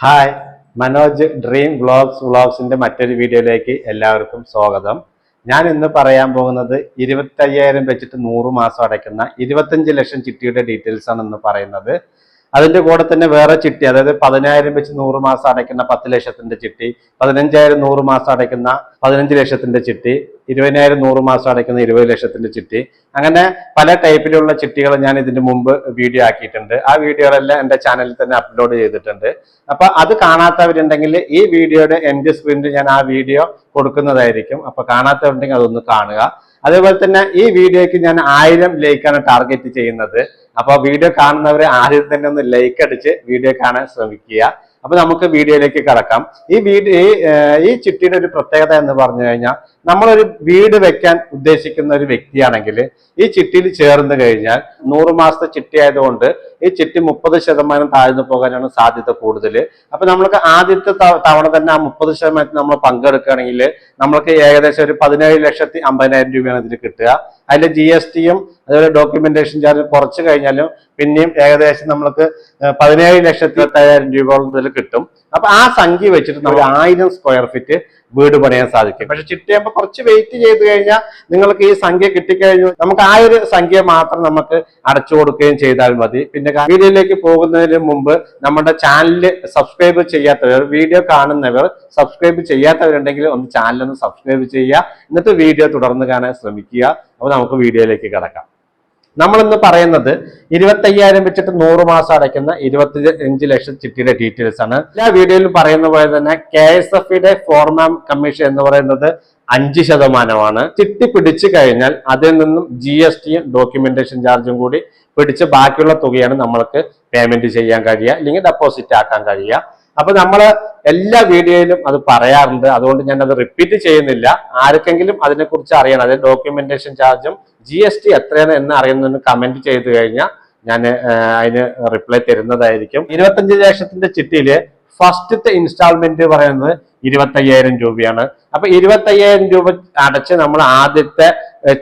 Hi Manoj dream vlogs വ്ളോഗ്സിന്റെ മറ്റൊരു വീഡിയോയിലേക്ക് എല്ലാവർക്കും സ്വാഗതം. ഞാൻ ഇന്ന് പറയാൻ പോകുന്നത് ഇരുപത്തയ്യായിരം വെച്ചിട്ട് നൂറ് മാസം അടയ്ക്കുന്ന ഇരുപത്തഞ്ച് ലക്ഷം ചിട്ടിയുടെ ഡീറ്റെയിൽസ് ആണ് ഇന്ന് പറയുന്നത്. അതിന്റെ കൂടെ തന്നെ വേറെ ചിട്ടി അതായത് പതിനായിരം വെച്ച് നൂറ് മാസം അടയ്ക്കുന്ന പത്ത് ലക്ഷത്തിന്റെ ചിട്ടി പതിനഞ്ചായിരം നൂറ് മാസം അടയ്ക്കുന്ന പതിനഞ്ച് ലക്ഷത്തിന്റെ ചിട്ടി ഇരുപതിനായിരം നൂറ് മാസം അടയ്ക്കുന്ന ഇരുപത് ലക്ഷത്തിന്റെ ചിട്ടി. അങ്ങനെ പല ടൈപ്പിലുള്ള ചിട്ടികൾ ഞാൻ ഇതിന് മുമ്പ് വീഡിയോ ആക്കിയിട്ടുണ്ട്. ആ വീഡിയോകളെല്ലാം എന്റെ ചാനലിൽ തന്നെ അപ്ലോഡ് ചെയ്തിട്ടുണ്ട്. അപ്പൊ അത് കാണാത്തവരുണ്ടെങ്കിൽ ഈ വീഡിയോയുടെ എൻഡ് സ്ക്രീനിൽ ഞാൻ ആ വീഡിയോ കൊടുക്കുന്നതായിരിക്കും. അപ്പൊ കാണാത്തവരുണ്ടെങ്കിൽ അതൊന്ന് കാണുക. അതേപോലെ തന്നെ ഈ വീഡിയോയ്ക്ക് ഞാൻ ആയിരം ലൈക്കാണ് ടാർഗറ്റ് ചെയ്യുന്നത്. അപ്പൊ വീഡിയോ കാണുന്നവരെ ആദ്യം തന്നെ ഒന്ന് ലൈക്ക് അടിച്ച് വീഡിയോ കാണാൻ ശ്രമിക്കുക. അപ്പൊ നമുക്ക് വീഡിയോയിലേക്ക് കടക്കാം. ഈ വീഡിയോ ഈ ചിട്ടിയുടെ ഒരു പ്രത്യേകത എന്ന് പറഞ്ഞു കഴിഞ്ഞാൽ നമ്മളൊരു വീട് വെക്കാൻ ഉദ്ദേശിക്കുന്ന ഒരു വ്യക്തിയാണെങ്കിൽ ഈ ചിട്ടിയിൽ ചേർന്ന് കഴിഞ്ഞാൽ നൂറ് മാസത്തെ ചിട്ടി ആയതുകൊണ്ട് ഈ ചിട്ടി മുപ്പത് ശതമാനം താഴ്ന്നു പോകാനാണ് സാധ്യത കൂടുതൽ. അപ്പൊ നമ്മൾക്ക് ആദ്യത്തെ തവണ തന്നെ ആ മുപ്പത് ശതമാനത്തിൽ നമ്മൾ പങ്കെടുക്കുകയാണെങ്കിൽ നമ്മൾക്ക് ഏകദേശം ഒരു പതിനേഴ് ലക്ഷത്തി അമ്പതിനായിരം രൂപയാണ് ഇതിൽ കിട്ടുക. അതിൽ ജി എസ് ടിയും അതുപോലെ ഡോക്യുമെന്റേഷൻ ചാർജ് കുറച്ച് കഴിഞ്ഞാലും പിന്നെയും ഏകദേശം നമ്മൾക്ക് പതിനേഴ് ലക്ഷത്തി എട്ടായിരം രൂപ കിട്ടും. അപ്പൊ ആ സംഖ്യ വെച്ചിട്ട് നമ്മൾ ആയിരം സ്ക്വയർ ഫീറ്റ് വീട് പണിയാൻ സാധിക്കും. പക്ഷെ ചിട്ടയാകുമ്പോൾ കുറച്ച് വെയിറ്റ് ചെയ്ത് കഴിഞ്ഞാൽ നിങ്ങൾക്ക് ഈ സംഖ്യ കിട്ടിക്കഴിഞ്ഞു. നമുക്ക് ആ ഒരു സംഖ്യ മാത്രം നമുക്ക് അടച്ചു കൊടുക്കുകയും ചെയ്താൽ മതി. പിന്നെ വീഡിയോയിലേക്ക് പോകുന്നതിന് മുമ്പ് നമ്മുടെ ചാനൽ സബ്സ്ക്രൈബ് ചെയ്യാത്തവർ വീഡിയോ കാണുന്നവർ സബ്സ്ക്രൈബ് ചെയ്യാത്തവരുണ്ടെങ്കിൽ ഒന്ന് ചാനലൊന്ന് സബ്സ്ക്രൈബ് ചെയ്യുക. എന്നിട്ട് വീഡിയോ തുടർന്ന് കാണാൻ ശ്രമിക്കുക. അപ്പോൾ നമുക്ക് വീഡിയോയിലേക്ക് കിടക്കാം. നമ്മളിന്ന് പറയുന്നത് ഇരുപത്തയ്യായിരം വെച്ചിട്ട് നൂറ് മാസം അടയ്ക്കുന്ന ഇരുപത്തി അഞ്ച് ലക്ഷം ചിട്ടിയുടെ ഡീറ്റെയിൽസ് ആണ്. എല്ലാ വീഡിയോയിലും പറയുന്ന പോലെ തന്നെ കെ എസ് എഫിയുടെ ഫോർമാം കമ്മീഷൻ എന്ന് പറയുന്നത് അഞ്ച് ശതമാനമാണ്. ചിട്ടി പിടിച്ചു കഴിഞ്ഞാൽ അതിൽ നിന്നും ജി എസ് ടിയും ഡോക്യുമെന്റേഷൻ ചാർജും കൂടി പിടിച്ച് ബാക്കിയുള്ള തുകയാണ് നമ്മൾക്ക് പേയ്മെന്റ് ചെയ്യാൻ കഴിയുക. അല്ലെങ്കിൽ ഡെപ്പോസിറ്റ് ആക്കാൻ കഴിയുക. അപ്പൊ നമ്മൾ എല്ലാ വീഡിയോയിലും അത് പറയാറുണ്ട്. അതുകൊണ്ട് ഞാൻ അത് റിപ്പീറ്റ് ചെയ്യുന്നില്ല. ആർക്കെങ്കിലും അതിനെക്കുറിച്ച് അറിയണം. അതായത് ഡോക്യുമെന്റേഷൻ ചാർജും ജി എസ് ടി എത്രയാണ് എന്ന് അറിയുന്നതിന് കമന്റ് ചെയ്തു കഴിഞ്ഞാൽ ഞാൻ അതിന് റിപ്ലൈ തരുന്നതായിരിക്കും. ഇരുപത്തഞ്ച് ലക്ഷത്തിന്റെ ചിട്ടിയിൽ ഫസ്റ്റത്തെ ഇൻസ്റ്റാൾമെന്റ് പറയുന്നത് ഇരുപത്തയ്യായിരം രൂപയാണ്. അപ്പൊ ഇരുപത്തയ്യായിരം രൂപ അടച്ച് നമ്മൾ ആദ്യത്തെ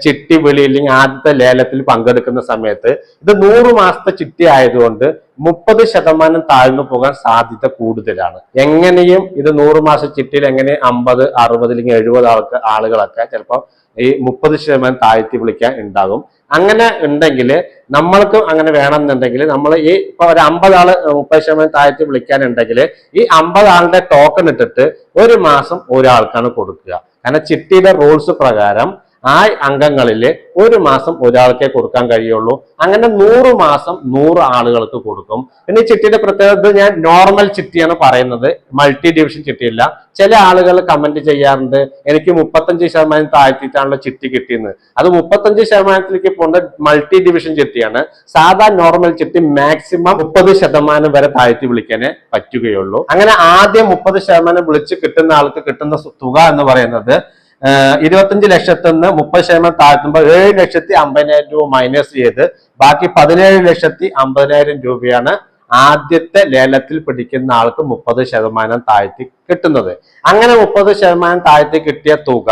ചിട്ടി വിളി അല്ലെങ്കിൽ ആദ്യത്തെ ലേലത്തിൽ പങ്കെടുക്കുന്ന സമയത്ത് ഇത് നൂറ് മാസത്തെ ചിട്ടി ആയതുകൊണ്ട് മുപ്പത് ശതമാനം താഴ്ന്നു പോകാൻ സാധ്യത കൂടുതലാണ്. എങ്ങനെയും ഇത് നൂറ് മാസ ചിട്ടിയിൽ എങ്ങനെ അമ്പത് അറുപത് അല്ലെങ്കിൽ എഴുപത് ആൾക്ക് ആളുകളൊക്കെ ചിലപ്പോൾ ഈ മുപ്പത് ശതമാനം താഴ്ത്തി വിളിക്കാൻ ഉണ്ടാകും. അങ്ങനെ ഉണ്ടെങ്കിൽ നമ്മൾക്കും അങ്ങനെ വേണമെന്നുണ്ടെങ്കിൽ നമ്മൾ ഈ ഇപ്പൊ ഒരു അമ്പത് ആൾ മുപ്പത് ശതമാനം താഴ്ത്തി വിളിക്കാനുണ്ടെങ്കിൽ ഈ അമ്പത് ആളുടെ ടോക്കൺ ഇട്ടിട്ട് ഒരു മാസം ഒരാൾക്കാണ് കൊടുക്കുക. കാരണം ചിട്ടിയുടെ റൂൾസ് പ്രകാരം ആ അംഗങ്ങളിൽ ഒരു മാസം ഒരാൾക്കേ കൊടുക്കാൻ കഴിയുള്ളൂ. അങ്ങനെ നൂറ് മാസം നൂറ് ആളുകൾക്ക് കൊടുക്കും. പിന്നെ ചിട്ടിയുടെ പ്രത്യേകത ഞാൻ നോർമൽ ചിട്ടിയാണ് പറയുന്നത്. മൾട്ടി ഡിവിഷൻ ചിട്ടിയില്ല. ചില ആളുകൾ കമന്റ് ചെയ്യാറുണ്ട് എനിക്ക് മുപ്പത്തഞ്ച് ശതമാനം താഴ്ത്തിയിട്ടാണല്ലോ ചിട്ടി കിട്ടിയെന്ന്. അത് മുപ്പത്തഞ്ച് ശതമാനത്തിലേക്ക് പോകുന്ന മൾട്ടി ഡിവിഷൻ ചിട്ടിയാണ്. സാധാ നോർമൽ ചിട്ടി മാക്സിമം മുപ്പത് ശതമാനം വരെ താഴ്ത്തി വിളിക്കാനേ പറ്റുകയുള്ളൂ. അങ്ങനെ ആദ്യം മുപ്പത് ശതമാനം വിളിച്ച് കിട്ടുന്ന ആൾക്ക് കിട്ടുന്ന തുക എന്ന് പറയുന്നത് ഇരുപത്തഞ്ച് ലക്ഷത്തിൽ നിന്ന് മുപ്പത് ശതമാനം താഴ്ത്തുമ്പോൾ ഏഴ് ലക്ഷത്തി അമ്പതിനായിരം രൂപ മൈനസ് ചെയ്ത് ബാക്കി പതിനേഴ് ലക്ഷത്തി അമ്പതിനായിരം രൂപയാണ് ആദ്യത്തെ ലേലത്തിൽ പിടിക്കുന്ന ആൾക്ക് മുപ്പത് ശതമാനം താഴ്ത്തി കിട്ടുന്നത്. അങ്ങനെ മുപ്പത് ശതമാനം താഴ്ത്തി കിട്ടിയ തുക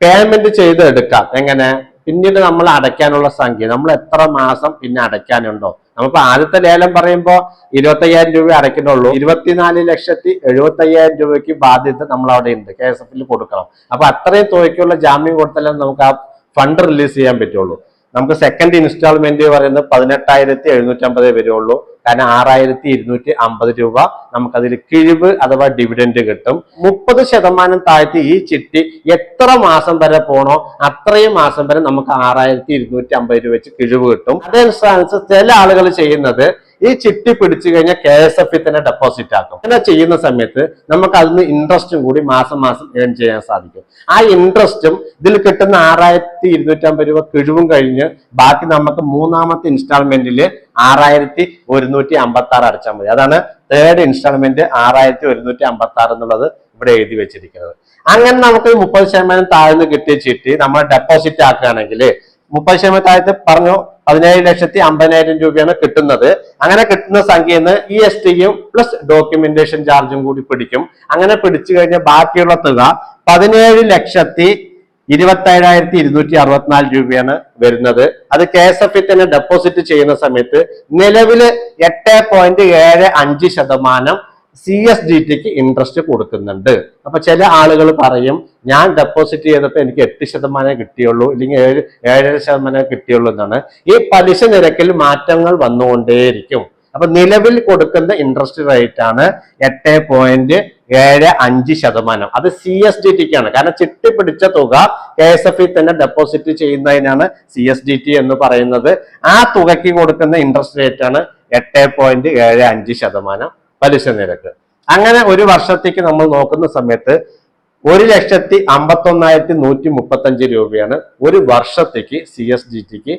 പേയ്മെന്റ് ചെയ്ത് എടുക്കാം എങ്ങനെ? പിന്നീട് നമ്മൾ അടയ്ക്കാനുള്ള സംഖ്യ. നമ്മൾ എത്ര മാസം പിന്നെ അടയ്ക്കാനുണ്ടോ? നമ്മളിപ്പോ ആദ്യത്തെ ലേലം പറയുമ്പോൾ ഇരുപത്തയ്യായിരം രൂപ അടയ്ക്കുന്നുള്ളൂ. ഇരുപത്തിനാല് ലക്ഷത്തി എഴുപത്തി അയ്യായിരം രൂപയ്ക്ക് ബാധ്യത നമ്മൾ അവിടെ ഉണ്ട് കെ എസ് എഫിൽ കൊടുക്കണം. അപ്പൊ അത്രയും തുകയ്ക്കുള്ള ജാമ്യം കൊടുത്താലേ നമുക്ക് ആ ഫണ്ട് റിലീസ് ചെയ്യാൻ പറ്റുള്ളൂ. നമുക്ക് സെക്കൻഡ് ഇൻസ്റ്റാൾമെന്റ് പറയുന്നത് പതിനെട്ടായിരത്തി എഴുന്നൂറ്റമ്പതേ വരുള്ളൂ. കാരണം ആറായിരത്തി ഇരുന്നൂറ്റി അമ്പത് രൂപ നമുക്കതിൽ കിഴിവ് അഥവാ ഡിവിഡൻഡ് കിട്ടും. മുപ്പത് ശതമാനം താഴ്ത്തി ഈ ചിട്ടി എത്ര മാസം വരെ പോണോ അത്രയും മാസം വരെ നമുക്ക് ആറായിരത്തി ഇരുന്നൂറ്റി അമ്പത് രൂപ വെച്ച് കിഴിവ് കിട്ടും. അതനുസരിച്ച് ചില ആളുകൾ ചെയ്യുന്നത് ഈ ചിട്ടി പിടിച്ചു കഴിഞ്ഞാൽ കെ എസ് എഫ് തന്നെ ഡെപ്പോസിറ്റ് ആക്കും. അങ്ങനെ ചെയ്യുന്ന സമയത്ത് നമുക്ക് അതിന് ഇൻട്രസ്റ്റും കൂടി മാസം മാസം ഏൺ ചെയ്യാൻ സാധിക്കും. ആ ഇൻട്രസ്റ്റും ഇതിൽ കിട്ടുന്ന ആറായിരത്തി ഇരുന്നൂറ്റമ്പത് രൂപ കിഴിവും കഴിഞ്ഞ് ബാക്കി നമുക്ക് മൂന്നാമത്തെ ഇൻസ്റ്റാൾമെന്റിൽ ആറായിരത്തി ഒരുന്നൂറ്റി അമ്പത്തി ആറ് അടച്ചാൽ മതി. അതാണ് തേർഡ് ഇൻസ്റ്റാൾമെന്റ് ആറായിരത്തി ഒരുന്നൂറ്റി അമ്പത്തി ആറ് എന്നുള്ളത് ഇവിടെ എഴുതി വെച്ചിരിക്കുന്നത്. അങ്ങനെ നമുക്ക് മുപ്പത് ശതമാനം താഴ്ന്ന് കിട്ടിയ ചിട്ടി നമ്മൾ ഡെപ്പോസിറ്റ് ആക്കുകയാണെങ്കിൽ മുപ്പത് ശതമാനം താഴത്ത് പറഞ്ഞു പതിനേഴ് ലക്ഷത്തി അമ്പതിനായിരം രൂപയാണ് കിട്ടുന്നത്. അങ്ങനെ കിട്ടുന്ന സംഖ്യയിൽ നിന്ന് ഇ എസ് ടിയും പ്ലസ് ഡോക്യുമെന്റേഷൻ ചാർജും കൂടി പിടിക്കും. അങ്ങനെ പിടിച്ചു കഴിഞ്ഞാൽ ബാക്കിയുള്ള തുക പതിനേഴ് ലക്ഷത്തി ഇരുപത്തേഴായിരത്തി ഇരുന്നൂറ്റി അറുപത്തിനാല് രൂപയാണ് വരുന്നത്. അത് കെ എസ് എഫ് തന്നെ ഡെപ്പോസിറ്റ് ചെയ്യുന്ന സമയത്ത് നിലവിൽ എട്ട് പോയിന്റ് ഏഴ് അഞ്ച് ശതമാനം സി എസ് ഡി ടിക്ക് ഇൻട്രസ്റ്റ് കൊടുക്കുന്നുണ്ട്. അപ്പൊ ചില ആളുകൾ പറയും ഞാൻ ഡെപ്പോസിറ്റ് ചെയ്തപ്പോൾ എനിക്ക് എട്ട് ശതമാനം കിട്ടിയുള്ളൂ അല്ലെങ്കിൽ ഏഴ് ഏഴര ശതമാനം കിട്ടിയുള്ളൂ എന്നാണ്. ഈ പലിശ നിരക്കിൽ മാറ്റങ്ങൾ വന്നുകൊണ്ടേയിരിക്കും. അപ്പൊ നിലവിൽ കൊടുക്കുന്ന ഇൻട്രസ്റ്റ് റേറ്റ് ആണ് എട്ട് പോയിന്റ് ഏഴ് അഞ്ച് ശതമാനം. അത് സി എസ് ഡി ടിക്കാണ്. കാരണം ചിട്ടി പിടിച്ച തുക കെ എസ് എഫ് തന്നെ ഡെപ്പോസിറ്റ് ചെയ്യുന്നതിനാണ് സി എസ് ഡി ടി എന്ന് പറയുന്നത്. ആ തുകയ്ക്ക് കൊടുക്കുന്ന ഇൻട്രസ്റ്റ് റേറ്റ് ആണ് എട്ട് പോയിന്റ് ഏഴ് അഞ്ച് ശതമാനം. പലിശ നിരക്ക്. അങ്ങനെ ഒരു വർഷത്തേക്ക് നമ്മൾ നോക്കുന്ന സമയത്ത് ഒരു ലക്ഷത്തി അമ്പത്തൊന്നായിരത്തി നൂറ്റി മുപ്പത്തഞ്ച് രൂപയാണ് ഒരു വർഷത്തേക്ക് സി എസ് ജി ടിക്ക്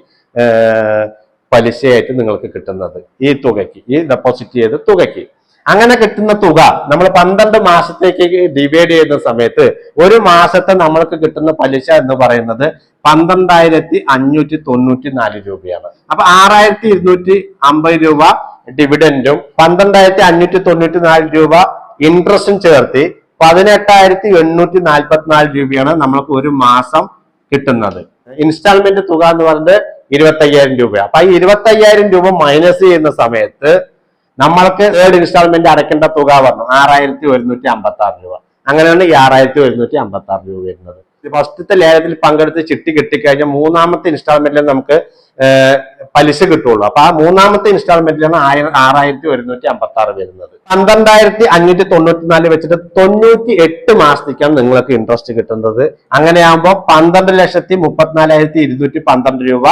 പലിശയായിട്ട് നിങ്ങൾക്ക് കിട്ടുന്നത്. ഈ തുകയ്ക്ക് ഈ ഡെപ്പോസിറ്റ് ചെയ്ത തുകയ്ക്ക്. അങ്ങനെ കിട്ടുന്ന തുക നമ്മൾ പന്ത്രണ്ട് മാസത്തേക്ക് ഡിവൈഡ് ചെയ്യുന്ന സമയത്ത് ഒരു മാസത്തെ നമ്മൾക്ക് കിട്ടുന്ന പലിശ എന്ന് പറയുന്നത് പന്ത്രണ്ടായിരത്തി അഞ്ഞൂറ്റി തൊണ്ണൂറ്റി നാല് രൂപയാണ്. അപ്പൊ ആറായിരത്തി ഇരുന്നൂറ്റി അമ്പത് രൂപ ഡിവിഡൻഡും പന്ത്രണ്ടായിരത്തി അഞ്ഞൂറ്റി തൊണ്ണൂറ്റി നാല് രൂപ ഇൻട്രസ്റ്റും ചേർത്തി പതിനെട്ടായിരത്തി എണ്ണൂറ്റി നാൽപ്പത്തിനാല് രൂപയാണ് നമ്മൾക്ക് ഒരു മാസം കിട്ടുന്നത്. ഇൻസ്റ്റാൾമെന്റ് തുക എന്ന് പറഞ്ഞത് ഇരുപത്തി അയ്യായിരം രൂപ അപ്പൊ ഈ ഇരുപത്തി അയ്യായിരം രൂപ മൈനസ് ചെയ്യുന്ന സമയത്ത് നമ്മൾക്ക് തേർഡ് ഇൻസ്റ്റാൾമെന്റ് അടയ്ക്കേണ്ട തുക പറഞ്ഞു ആറായിരത്തി ഒരുന്നൂറ്റി അമ്പത്തി ആറ് രൂപ. അങ്ങനെയാണ് ഈ ആറായിരത്തി ഒരുന്നൂറ്റി അമ്പത്തി ആറ് രൂപ വരുന്നത്. ഫസ്റ്റത്തെ ലേലത്തിൽ പങ്കെടുത്ത് ചിട്ടി കിട്ടിക്കഴിഞ്ഞാൽ മൂന്നാമത്തെ ഇൻസ്റ്റാൾമെന്റിൽ നമുക്ക് പലിശ കിട്ടുള്ളൂ. അപ്പൊ ആ മൂന്നാമത്തെ ഇൻസ്റ്റാൾമെന്റിലാണ് ആയിരം ആറായിരത്തി ഒരുന്നൂറ്റി അമ്പത്തി ആറ് വരുന്നത്. പന്ത്രണ്ടായിരത്തി അഞ്ഞൂറ്റി തൊണ്ണൂറ്റി നാല് വെച്ചിട്ട് തൊണ്ണൂറ്റി എട്ട് മാസത്തേക്കാണ് നിങ്ങൾക്ക് ഇൻട്രസ്റ്റ് കിട്ടുന്നത്. അങ്ങനെയാകുമ്പോൾ പന്ത്രണ്ട് ലക്ഷത്തി മുപ്പത്തിനാലായിരത്തി ഇരുന്നൂറ്റി പന്ത്രണ്ട് രൂപ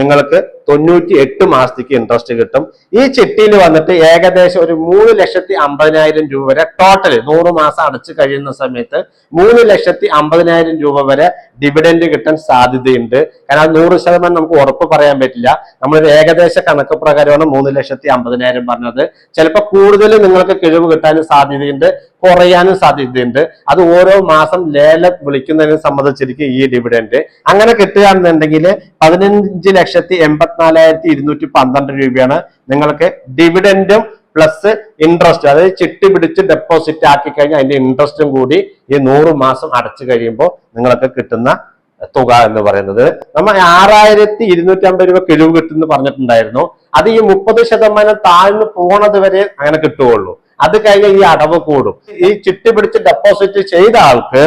നിങ്ങൾക്ക് തൊണ്ണൂറ്റി എട്ട് മാസത്തേക്ക് ഇൻട്രസ്റ്റ് കിട്ടും. ഈ ചിട്ടിയിൽ വന്നിട്ട് ഏകദേശം ഒരു മൂന്ന് ലക്ഷത്തി അമ്പതിനായിരം രൂപ വരെ ടോട്ടൽ നൂറ് മാസം അടച്ചു കഴിയുന്ന സമയത്ത് മൂന്ന് ലക്ഷത്തി അമ്പതിനായിരം രൂപ വരെ ഡിവിഡൻഡ് കിട്ടാൻ സാധ്യതയുണ്ട്. കാരണം നൂറ് ശതമാനം നമുക്ക് ഉറപ്പ് പറയാൻ പറ്റില്ല. നമ്മളൊരു ഏകദേശ കണക്ക് പ്രകാരമാണ് മൂന്ന് ലക്ഷത്തി അമ്പതിനായിരം പറഞ്ഞത്. ചിലപ്പോൾ കൂടുതൽ നിങ്ങൾക്ക് കിഴിവ് കിട്ടാനും സാധ്യതയുണ്ട് കുറയാനും സാധ്യതയുണ്ട്. അത് ഓരോ മാസം ലേലം വിളിക്കുന്നതിനെ സംബന്ധിച്ചിരിക്കും ഈ ഡിവിഡൻഡ് അങ്ങനെ കിട്ടുകയാണെന്നുണ്ടെങ്കിൽ പതിനഞ്ച് ലക്ഷത്തി എൺപത്തിനാലായിരത്തി ഇരുന്നൂറ്റി പന്ത്രണ്ട് രൂപയാണ് നിങ്ങൾക്ക് ഡിവിഡൻഡും പ്ലസ് ഇൻട്രസ്റ്റ് അതായത് ചിട്ടി പിടിച്ച് ഡെപ്പോസിറ്റ് ആക്കി കഴിഞ്ഞാൽ അതിന്റെ ഇൻട്രസ്റ്റും കൂടി ഈ നൂറ് മാസം അടച്ചു കഴിയുമ്പോൾ നിങ്ങൾക്ക് കിട്ടുന്ന തുക എന്ന് പറയുന്നത്. നമ്മൾ ആറായിരത്തി ഇരുന്നൂറ്റി അമ്പത് രൂപ കിഴിവ് കിട്ടുമെന്ന് പറഞ്ഞിട്ടുണ്ടായിരുന്നു. അത് ഈ മുപ്പത് ശതമാനം താഴ്ന്നു പോണത് വരെ അങ്ങനെ കിട്ടുകയുള്ളൂ. അത് കഴിഞ്ഞ് ഈ അടവ് കൂടും. ഈ ചിട്ടി പിടിച്ച് ഡെപ്പോസിറ്റ് ചെയ്ത ആൾക്ക്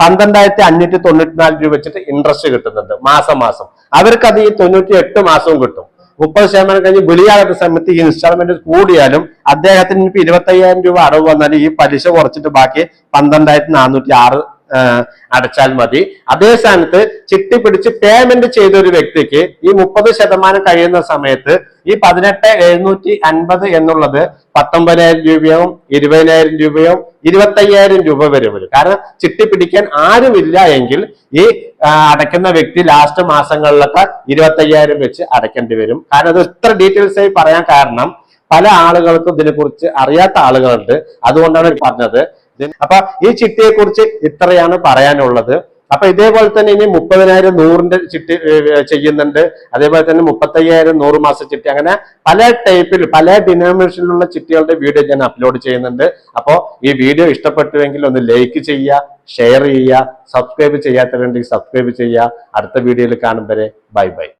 പന്ത്രണ്ടായിരത്തി അഞ്ഞൂറ്റി തൊണ്ണൂറ്റി നാല് രൂപ വെച്ചിട്ട് ഇൻട്രസ്റ്റ് കിട്ടുന്നുണ്ട് മാസം മാസം അവർക്ക് അത് ഈ തൊണ്ണൂറ്റി എട്ട് മാസവും കിട്ടും. മുപ്പത് ശതമാനം കഴിഞ്ഞ് വെളിയാകുന്ന സമയത്ത് ഈ ഇൻസ്റ്റാൾമെന്റ് കൂടിയാലും അദ്ദേഹത്തിന് ഇപ്പൊ ഇരുപത്തി അയ്യായിരം രൂപ അടവ് വന്നാലും ഈ പലിശ കുറച്ചിട്ട് ബാക്കി പന്ത്രണ്ടായിരത്തി നാനൂറ്റി ആറ് അടച്ചാൽ മതി. അതേ സ്ഥാനത്ത് ചിട്ടി പിടിച്ച് പേയ്മെന്റ് ചെയ്ത ഒരു വ്യക്തിക്ക് ഈ മുപ്പത് ശതമാനം കഴിയുന്ന സമയത്ത് ഈ പതിനെട്ട് എഴുന്നൂറ്റി അൻപത് എന്നുള്ളത് പത്തൊമ്പതിനായിരം രൂപയോ ഇരുപതിനായിരം രൂപയും ഇരുപത്തയ്യായിരം രൂപ വരെ വരും. കാരണം ചിട്ടി പിടിക്കാൻ ആരുമില്ല എങ്കിൽ ഈ അടയ്ക്കുന്ന വ്യക്തി ലാസ്റ്റ് മാസങ്ങളിലൊക്കെ ഇരുപത്തയ്യായിരം വെച്ച് അടയ്ക്കേണ്ടി വരും. കാരണം അത് ഇത്ര ഡീറ്റെയിൽസ് ആയി പറയാൻ കാരണം പല ആളുകൾക്കും ഇതിനെക്കുറിച്ച് അറിയാത്ത ആളുകളുണ്ട്. അതുകൊണ്ടാണ് പറഞ്ഞത്. അപ്പൊ ഈ ചിട്ടിയെ കുറിച്ച് ഇത്രയാണ് പറയാനുള്ളത്. അപ്പൊ ഇതേപോലെ തന്നെ ഇനി മുപ്പതിനായിരം നൂറിന്റെ ചിട്ടി ചെയ്യുന്നുണ്ട്. അതേപോലെ തന്നെ മുപ്പത്തയ്യായിരം നൂറ് മാസ ചിട്ടി. അങ്ങനെ പല ടൈപ്പിൽ പല ഡിനോമിനേഷനിലുള്ള ചിട്ടികളുടെ വീഡിയോ ഞാൻ അപ്ലോഡ് ചെയ്യുന്നുണ്ട്. അപ്പോൾ ഈ വീഡിയോ ഇഷ്ടപ്പെട്ടുവെങ്കിൽ ഒന്ന് ലൈക്ക് ചെയ്യുക ഷെയർ ചെയ്യുക സബ്സ്ക്രൈബ് ചെയ്യാത്തവരുണ്ടെങ്കിൽ സബ്സ്ക്രൈബ് ചെയ്യുക. അടുത്ത വീഡിയോയിൽ കാണും വരെ. Bye bye.